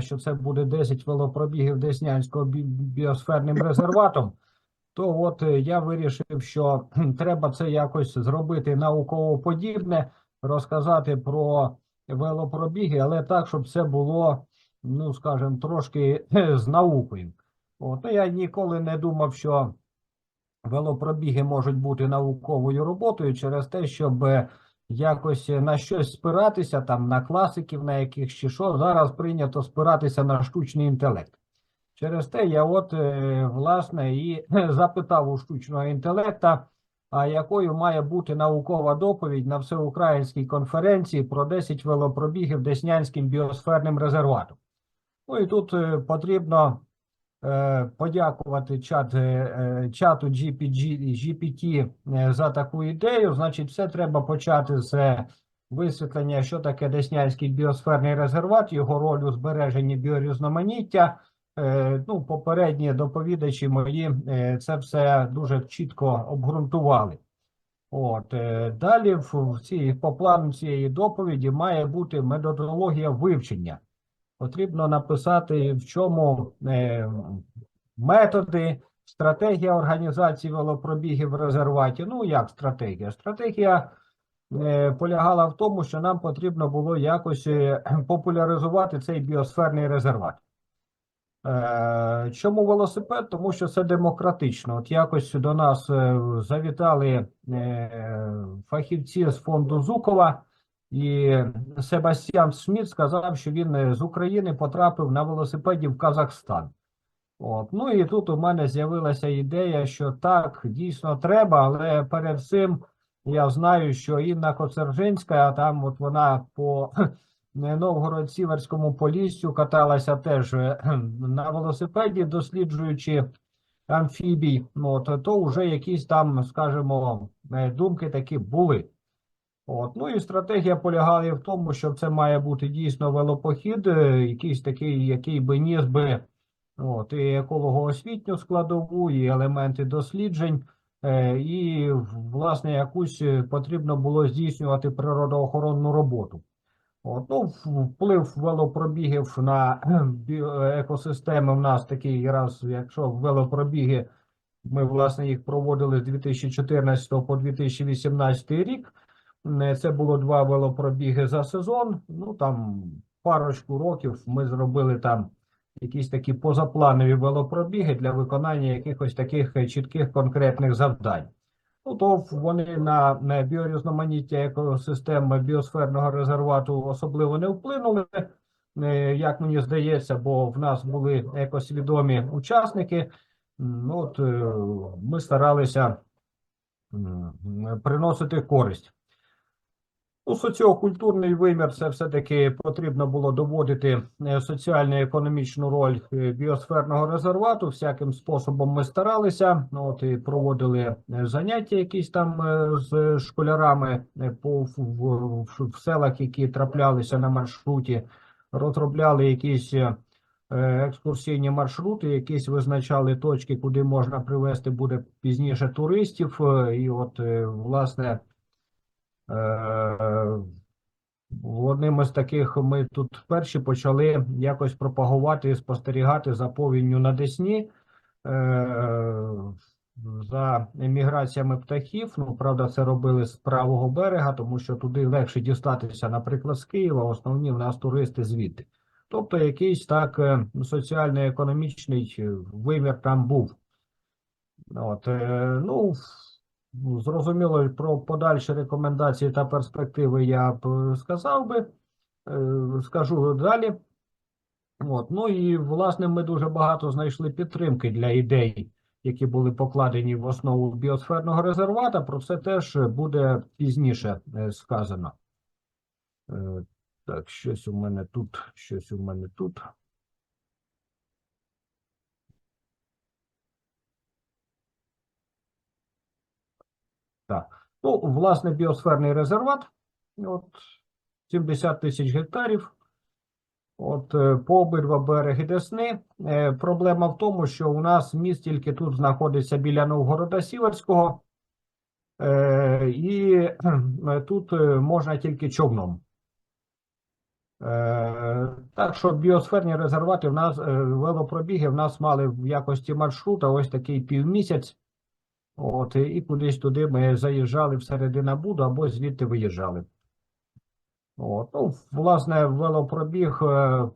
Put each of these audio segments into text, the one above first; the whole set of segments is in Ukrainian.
що це буде 10 велопробігів Деснянського бі- біосферним резерватом, то от е, я вирішив, що треба це якось зробити науково подібне, розказати про велопробіги, але так, щоб це було, ну скажімо, трошки з наукою. От, я ніколи не думав, що велопробіги можуть бути науковою роботою через те, щоб е, якось на щось спиратися, там на класиків, на яких чи що. Зараз прийнято спиратися на штучний інтелект. Через те я от, е, власне, і запитав у штучного інтелекта, а якою має бути наукова доповідь на всеукраїнській конференції про 10 велопробігів Деснянським біосферним резерватом. Ну і тут е, потрібно е, подякувати чат, е, е, чату GPG, GPT е, за таку ідею. Значить, все треба почати з е, висвітлення, що таке Деснянський біосферний резерват, його роль у збереженні біорізноманіття. Е, Ну, попередні доповідачі мої е, це все дуже чітко обґрунтували. От е, далі в цій по плану цієї доповіді має бути методологія вивчення. Потрібно написати, в чому е, методи, стратегія організації велопробігів в резерваті. Ну, як стратегія? Стратегія е, полягала в тому, що нам потрібно було якось е, популяризувати цей біосферний резерват. Чому велосипед? Тому що це демократично. От якось до нас завітали фахівці з фонду Зукова, і Себастьян Шмідт сказав, що він е, з України потрапив на велосипеді в Казахстан. От. Ну і тут у мене з'явилася ідея, що так, дійсно треба, але перед цим я знаю, що Інна Коцержинська, там от вона по Новгород-Сіверському поліссю каталася теж е, на велосипеді, досліджуючи амфібій. От, то вже якісь там, скажімо, е, думки такі були. От. Ну і стратегія полягає в тому, що це має бути дійсно велопохід, е, якийсь такий, який би ніс би от, і екологоосвітню складову, і елементи досліджень, е, і, власне, якусь е, потрібно було здійснювати природоохоронну роботу. От, ну, вплив велопробігів на екосистеми в нас такий раз, якщо велопробіги, ми, власне, їх проводили з 2014 по 2018 рік. Це було два велопробіги за сезон. Ну, там парочку років ми зробили там якісь такі позапланові велопробіги для виконання якихось таких чітких конкретних завдань. Ну, то вони на, на біорізноманіття екосистеми біосферного резервату особливо не вплинули, е, як мені здається, бо в нас були екосвідомі учасники. Ну, от, е, ми старалися приносити користь. У соціокультурний вимір це все-таки потрібно було доводити е, соціально-економічну роль е, біосферного резервату. Всяким способом ми старалися. Ну, От і проводили е, заняття якісь там з школярами по в, в, в, селах, які траплялися на маршруті, розробляли якісь екскурсійні маршрути, якісь визначали точки, куди можна привезти буде пізніше туристів. І от, власне. Е, Одним із таких ми тут перші почали якось пропагувати і спостерігати за повінню на Десні, е, за міграціями птахів. Ну, правда, це робили з правого берега, тому що туди легше дістатися, наприклад, з Києва. Основні в нас туристи звідти. Тобто якийсь так е, соціально-економічний вимір там був. От, Ну, Зрозуміло, про подальші рекомендації та перспективи я б е, сказав би, Е, скажу далі. От, ну і власне ми дуже багато знайшли підтримки для ідей, які були покладені в основу біосферного резервата. Про це теж буде пізніше е, сказано. Так, щось у мене тут, щось у мене тут. Так. Ну, власне, біосферний резерват, от 70 тисяч гектарів. От е, по обидва береги Десни. Е, Проблема в тому, що у нас міст тільки тут знаходиться біля Новгорода Сіверського, е, і тут можна тільки човном. Так що біосферні резервати в нас, велопробіги в нас мали в якості маршрута ось такий півмісяць. От, і кудись туди ми заїжджали всередину Буду або звідти виїжджали. От, ну, власне, велопробіг, е,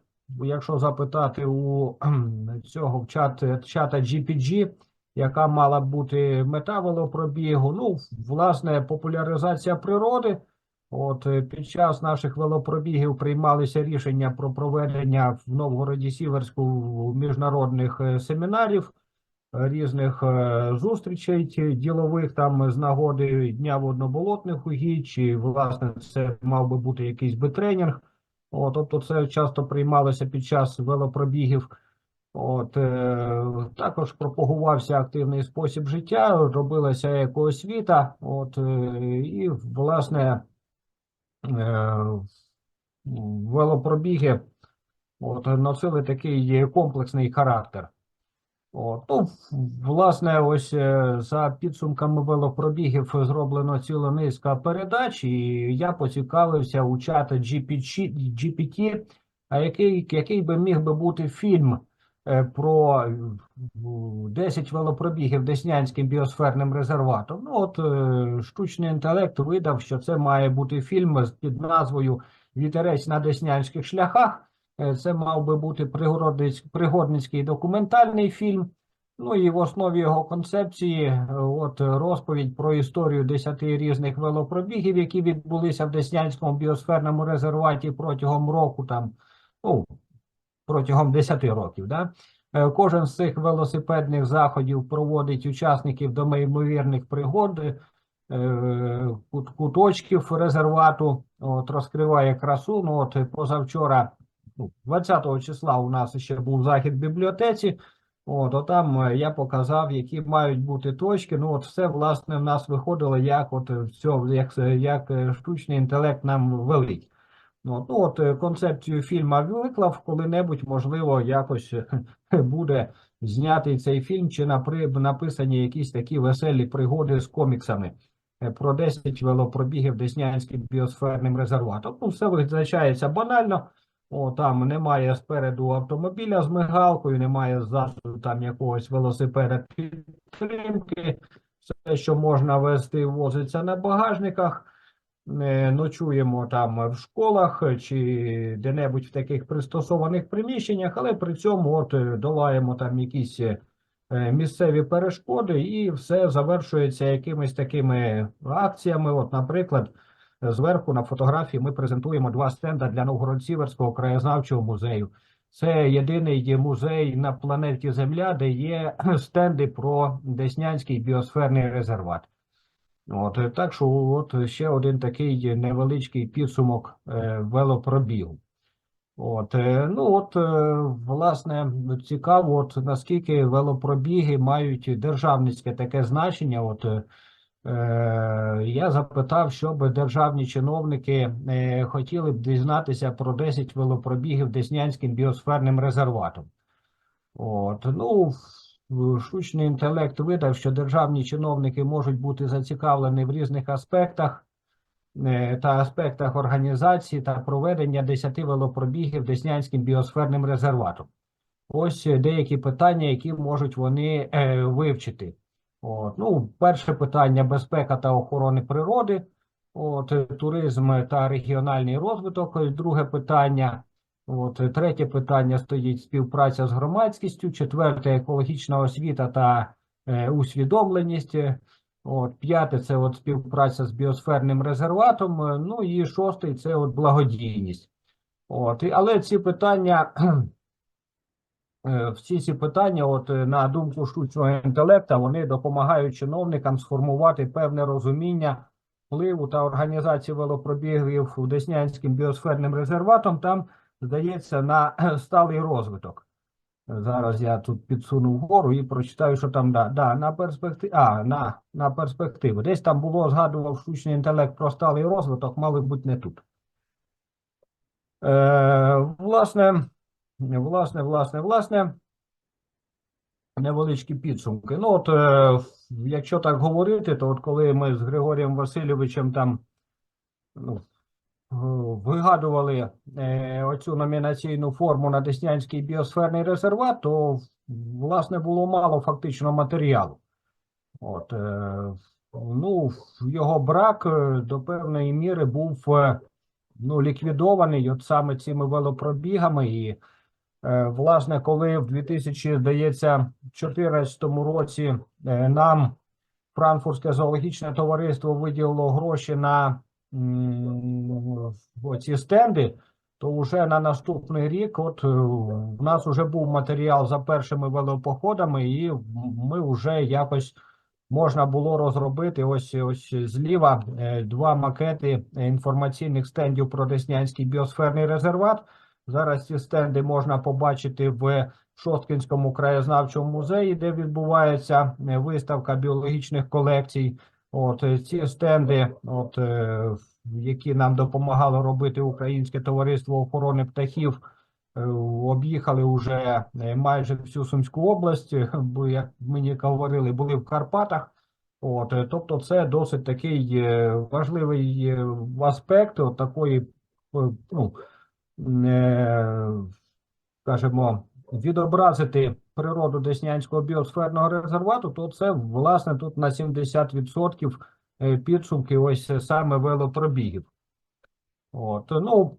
якщо запитати у цього в чат, чата GPG, яка мала бути мета велопробігу, ну, власне, популяризація природи. От е, під час наших велопробігів приймалися рішення про проведення в Новгороді Сіверську міжнародних е, семінарів, різних е, зустрічей ділових там з нагоди Дня водноболотних угідь, чи власне це мав би бути якийсь би тренінг. От, тобто це часто приймалося під час велопробігів. От, е, також пропагувався активний спосіб життя, робилася екоосвіта. От, е, і, власне, е, велопробіги от, носили такий комплексний характер. От, ну, власне, ось е, за підсумками велопробігів зроблено ціла низка передач, і я поцікавився у чата GPT, GPT а який, який би міг би бути фільм е, про е, 10 велопробігів Деснянським біосферним резерватом. Ну, от е, штучний інтелект видав, що це має бути фільм під назвою Вітерець на Деснянських шляхах. Е, Це мав би бути пригодниць- пригодницький документальний фільм. Ну і в основі його концепції е, от розповідь про історію 10 різних велопробігів, які відбулися в Деснянському біосферному резерваті протягом року, там, ну, протягом 10 років. Да? Е, Кожен з цих велосипедних заходів проводить учасників до неймовірних пригод, куточків резервату, от, розкриває красу. Ну, от позавчора, 20 числа у нас ще був захід в бібліотеці. От, от там е, я показав, які мають бути точки. Ну, от все, власне, в нас виходило, як от е, все, як, як е, штучний інтелект нам велить. От, ну, от концепцію фільму виклав, коли-небудь, можливо, якось буде знятий цей фільм, чи написані якісь такі веселі пригоди з коміксами про 10 велопробігів Деснянським біосферним резерватом. Ну, все визначається банально. О, там немає спереду автомобіля з мигалкою, немає ззаду там якогось велосипеда підтримки. Все, що можна вести, возиться на багажниках. Е, Ночуємо там в школах чи де-небудь в таких пристосованих приміщеннях, але при цьому от е, долаємо там якісь е, місцеві перешкоди, і все завершується якимись такими акціями. От, наприклад, зверху на фотографії ми презентуємо два стенда для Новгород-Сіверського краєзнавчого музею. Це єдиний музей на планеті Земля, де є стенди про Деснянський біосферний резерват. От, так що от ще один такий невеличкий підсумок е, велопробігу. От, е, ну от, е, власне, цікаво, от наскільки велопробіги мають державницьке таке значення. От, я запитав, щоб державні чиновники е, хотіли б дізнатися про 10 велопробігів Деснянським біосферним резерватом. От, ну, штучний інтелект видав, що державні чиновники можуть бути зацікавлені в різних аспектах е, та аспектах організації та проведення 10 велопробігів Деснянським біосферним резерватом. Ось е, деякі питання, які можуть вони е, вивчити. От, ну, перше питання безпека та охорони природи, от, туризм та регіональний розвиток. Друге питання. От, третє питання стоїть співпраця з громадськістю, четверте екологічна освіта та е, усвідомленість. От, п'яте це от співпраця з біосферним резерватом. Ну і шостий це от благодійність. От, але ці питання Всі ці питання, от е, на думку штучного інтелекту, вони допомагають чиновникам сформувати певне розуміння впливу та організації велопробігів Деснянським біосферним резерватом. Там здається на сталий розвиток. Е, Зараз я тут підсуну вгору і прочитаю, що там да, да, на перспективу. А, на, на перспективу. Десь там було згадував штучний інтелект про сталий розвиток, мали бути не тут. Е, власне. Власне, власне, власне, невеличкі підсумки. Ну, от, е, якщо так говорити, то от коли ми з Григорієм Васильовичем там ну, вигадували е, оцю номінаційну форму на Деснянський біосферний резерват, то власне було мало фактично матеріалу. От, е, ну, його брак до певної міри був ну, ліквідований от саме цими велопробігами. І, власне, коли в 2014 році е, нам Франкфуртське зоологічне товариство виділило гроші на м, оці стенди, то вже на наступний рік, от е, в нас вже був матеріал за першими велопоходами, і ми вже якось можна було розробити ось ось зліва е, два макети е, інформаційних стендів про Деснянський біосферний резерват. Зараз ці стенди можна побачити в Шосткінському краєзнавчому музеї, де відбувається е, виставка біологічних колекцій. От е, ці стенди, от е, які нам допомагало робити Українське товариство охорони птахів, об'їхали вже майже всю Сумську область, бо як мені говорили, були в Карпатах. От, тобто, це досить такий важливий аспект от такої, ну, скажімо, відобразити природу Деснянського біосферного резервату, то це власне тут на 70% е, підсумки ось е, саме велопробігів. От, ну,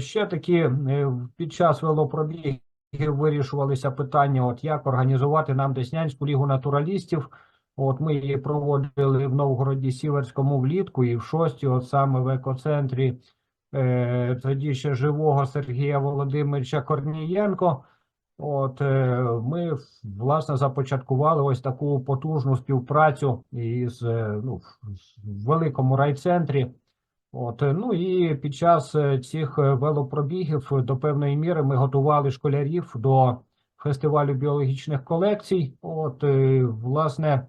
ще таки е, під час велопробігів вирішувалися питання, от як організувати нам Деснянську лігу натуралістів. От ми її проводили в Новгороді Сіверському влітку і в шості, от саме в екоцентрі е, тоді ще живого Сергія Володимировича Корнієнко. От е, ми власне започаткували ось таку потужну співпрацю із е, ну, в великому райцентрі. От, е, ну і під час е, цих е, велопробігів е, до певної міри ми готували школярів до фестивалю біологічних колекцій. От, е, власне, е,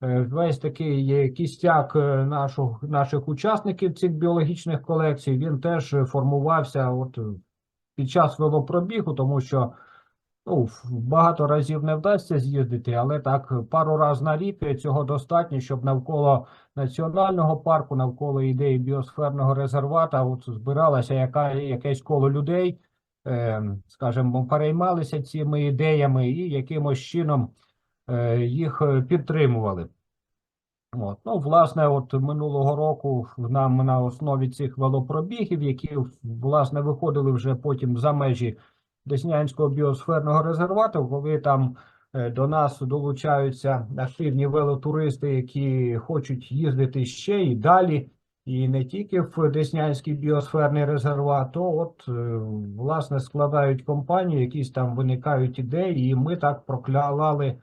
весь такий е, кістяк е, нашого, наших учасників цих біологічних колекцій, він теж формувався от е, під час велопробігу, тому що ну, багато разів не вдасться з'їздити, але так пару разів на рік е, цього достатньо, щоб навколо національного парку, навколо ідеї біосферного резервата, от збиралася яка, якесь коло людей, е, скажімо, переймалися цими ідеями і якимось чином їх е, підтримували. От. Ну, власне, от минулого року нам на основі цих велопробігів, які власне виходили вже потім за межі Деснянського біосферного резервату, коли там е, до нас долучаються активні велотуристи, які хочуть їздити ще і далі, і не тільки в Деснянський біосферний резерват, то от е, власне складають компанію, якісь там виникають ідеї, і ми так проклали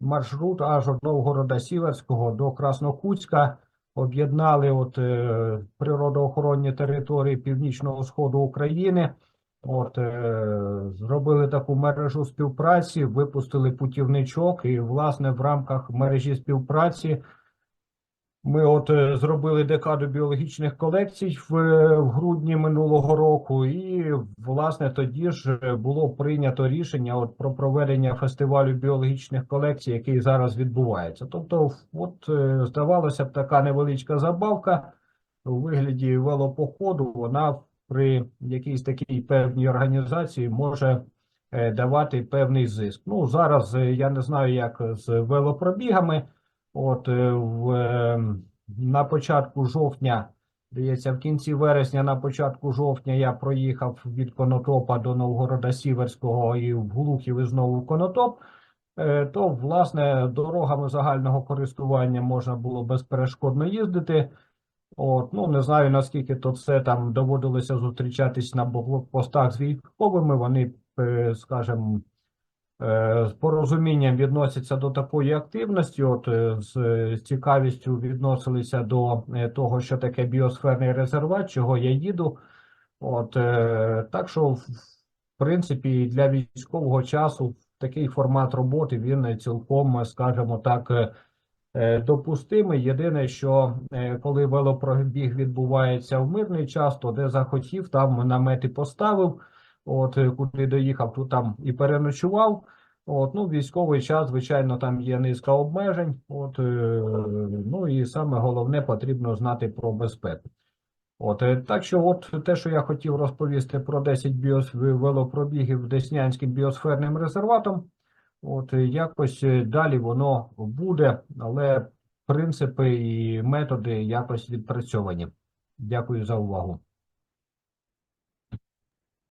маршрут аж від Новгорода Сіверського до Краснокутська. Об'єднали от е, природоохоронні території північного сходу України. От е, зробили таку мережу співпраці, випустили путівничок, і власне в рамках мережі співпраці ми от е, зробили декаду біологічних колекцій в, е, в грудні минулого року, і власне тоді ж е, було прийнято рішення от про проведення фестивалю біологічних колекцій, який зараз відбувається. Тобто, от здавалося б, така невеличка забавка у вигляді велопоходу, вона при якійсь такій певній організації може давати певний зиск. Ну зараз я не знаю, як з велопробігами. От е, в, е, на початку жовтня, здається, в кінці вересня, на початку жовтня я проїхав від Конотопа до Новгорода Сіверського і в Глухів і знову в Конотоп. Е, То, власне, дорогами загального користування можна було безперешкодно їздити. От, ну, не знаю, наскільки то все там доводилося зустрічатись на блокпостах з військовими. Вони, е, скажімо, з порозумінням відносяться до такої активності, от е, з е, цікавістю відносилися до е, того, що таке біосферний резерват, чого я їду. От, е, так що, в принципі, для військового часу такий формат роботи він цілком, скажімо так, е, е, допустимий. Єдине, що е, коли велопробіг відбувається в мирний час, то де захотів, там намети поставив. От е, куди доїхав, тут там і переночував. От, ну, військовий час, звичайно, там є низка обмежень. От, е, ну і саме головне потрібно знати про безпеку. От, е, так що, от те, що я хотів розповісти про 10 біос велопробігів Деснянським біосферним резерватом, от якось далі воно буде, але принципи і методи якось відпрацьовані. Дякую за увагу.